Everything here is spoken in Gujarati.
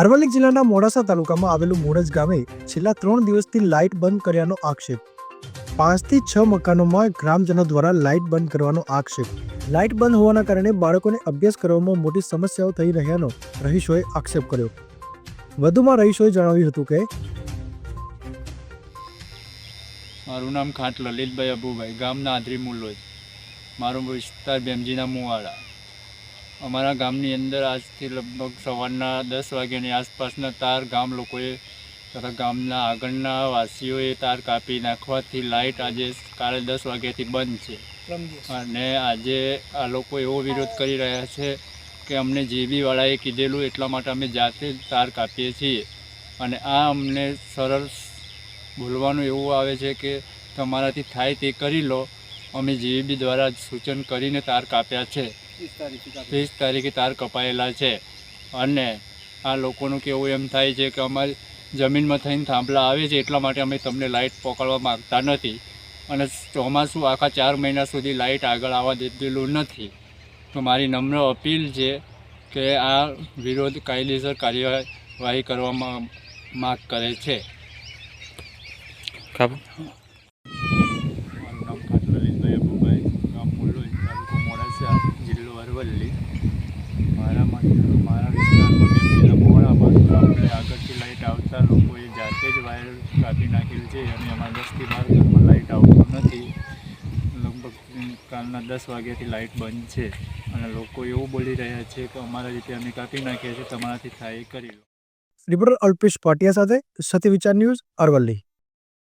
અરવલ્લી જિલ્લાના મોડાસા તાલુકામાં આવેલું મોડજ ગામે છેલ્લા ત્રણ દિવસથી લાઇટ બંધ કર્યાનો આક્ષેપ. પાંચથી છ મકાનોમાં ગ્રામજનો દ્વારા લાઇટ બંધ કરવાનો આક્ષેપ. લાઇટ બંધ હોવાના કારણે બાળકોને અભ્યાસ કરવામાં મોટી સમસ્યાઓ થઈ રહ્યાનો રહીશોએ આક્ષેપ કર્યો. વધુમાં રહીશોએ જણાવ્યું હતું કે મારું નામ ખાંટ લલિતભાઈ અબુભાઈ ગામના નાદરી મુલોજ મારો વિસ્તાર ભેમજીના મુવાડા. અમારા ગામની અંદર આજથી લગભગ સવારના દસ વાગ્યાની આસપાસના તાર ગામ લોકોએ તથા ગામના આગળના વાસીઓએ તાર કાપી નાખવાથી લાઇટ આજે કાલે દસ વાગ્યાથી બંધ છે. અને આજે આ લોકો એવો વિરોધ કરી રહ્યા છે કે અમને જેબીવાળાએ કીધેલું એટલા માટે અમે જાતે જ તાર કાપીએ છીએ. અને આ અમને સરળ બોલવાનું એવું આવે છે કે તમારાથી થાય તે કરી લો. અમે જીવીબી દ્વારા સૂચન કરીને તાર કાપ્યા છે. ત્રીસ તારીખે તાર કપાયેલા છે. અને આ લોકોનું કેવું એમ થાય છે કે અમારી જમીનમાં થઈને થાંભલા આવે છે એટલા માટે અમે તમને લાઇટ પકડવા માગતા નથી. અને ચોમાસું આખા ચાર મહિના સુધી લાઇટ આગળ આવવા દીધેલું નથી. તો મારી નમ્ર અપીલ છે કે આ વિરોધ કાયદેસર કાર્યવાહી કરવામાં માગ કરે છે મારું નામ ખાટ લલિતભાઈ અબુભાઈ ગામ મુલોઈ તાલુકો મોડાસા જિલ્લો અરવલ્લી મારા માટે મારા વિસ્તારમાં બેમજીના મોડામાં આપણે આગળથી લાઇટ આવતા લોકોએ જાતે જ વાયર કાપી નાખેલ છે અને એમાં દસથી બાર ઘરમાં લાઇટ આવતું નથી. લગભગ કાલના દસ વાગ્યાથી લાઇટ બંધ છે અને લોકો એવું બોલી રહ્યા છે કે અમારા રીતે અમે કાપી નાખીએ છીએ, તમારાથી થાય કરી લો. રિપોર્ટર અલ્પેશ પાટિયા સાથે સત્ય વિચાર ન્યૂઝ અરવલ્લી.